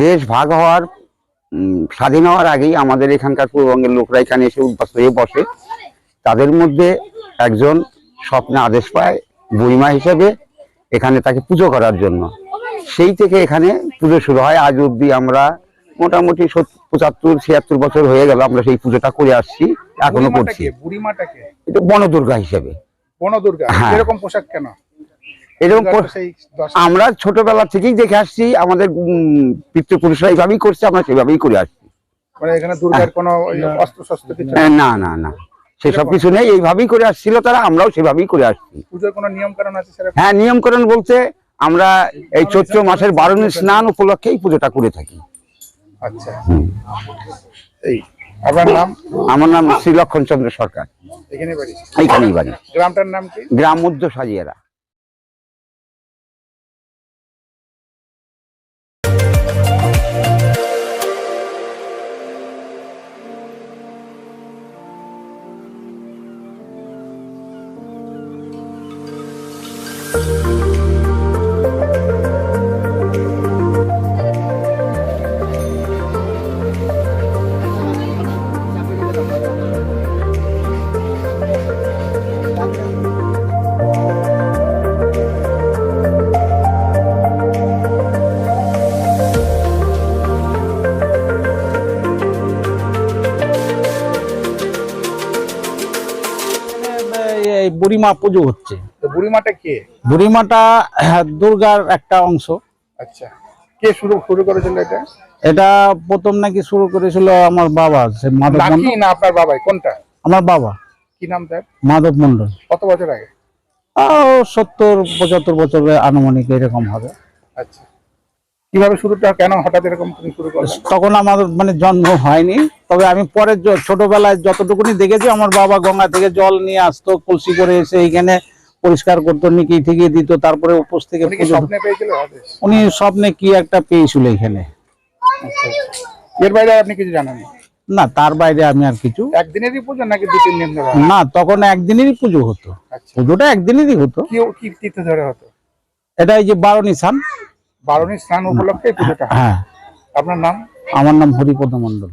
দেশ ভাগ হওয়ার স্বাধীন হওয়ার আগেই আমাদের এখানকার পূর্ববঙ্গের লোকরা এখানে এসে উদ্বাস হয়ে বসে। তাদের মধ্যে একজন স্বপ্নে আদেশ পায় বুড়িমা হিসেবে এখানে তাকে পুজো করার জন্য। সেই থেকে এখানে পুজো শুরু হয়। আজ অব্দি আমরা মোটামুটি পঁচাত্তর ছিয়াত্তর বছর হয়ে গেল আমরা সেই পুজোটা করে আসছি এখনও করছি? এটা বনদুর্গা হিসেবে। বনদুর্গা? হ্যাঁ। এরকম পোশাক কেন? এরকম আমরা ছোটবেলা থেকেই দেখে আসছি আমাদের পিতৃপুরুষরা এইভাবেই করছে আমরা সেভাবেই করে আসছি। মানে না। না না সেসব কিছু নেই এইভাবেই করে আসছিল তারা আমরাও সেভাবেই করে আসছি। হ্যাঁ নিয়মকরণ বলতে আমরা এই চৈত্র মাসের বারণী স্নান উপলক্ষে এই পুজোটা করে থাকি। আচ্ছা। এই আপনার নাম? আমার নাম শ্রী লক্ষণ চন্দ্র সরকার। এখানে বাড়ি। গ্রামটার নাম কি? গ্রাম মধ্য সাজিয়েরা। এই- এই বুড়িমা পুজো হচ্ছে। তো বুড়িমাটা কে? বুড়িমাটা হ্যাঁ, দুর্গার একটা অংশ। আচ্ছা। কে শুরু শুরু করেছিল এটা? এটা প্রথম নাকি শুরু করেছিল আমার বাবা সে মাধব না আপনার বাবাই? কোনটা? আমার বাবা। কি নাম তার? মাধব মন্ডল। কত বছর আগে? সত্তর পঁচাত্তর বছরের আনুমানিক এরকম হবে। আচ্ছা। কীভাবে শুরুটা কেন হঠাৎ এরকম তুমি শুরু করলে? তখন আমার মানে জন্ম হয়নি। তবে আমি পরে ছোটবেলায় যতটুকুনি দেখেছি আমার বাবা গঙ্গা থেকে জল নিয়ে আসতো কলসি করে এসে এইখানে পরিষ্কার করতো নিকিয়ে ঠিকিয়ে দিত তারপরে উপোস থেকে উনি স্বপ্নে কি একটা পেয়েছিল এখানে। এর বাইরে আপনি কিছু জানেন না? তার বাইরে আমি আর কিছু একদিনেরই পুজো নাকি দু তিন দিন ধরে না তখন একদিনেরই পুজো হতো। আচ্ছা। পুজোটা একদিনেরই হতো। কি ধরে হতো? এটা এই যে বারো নিশান। বারণী স্নান উপলক্ষে পুজোটা হয়। হ্যাঁ। আপনার নাম? আমার নাম হরিপদ মন্ডল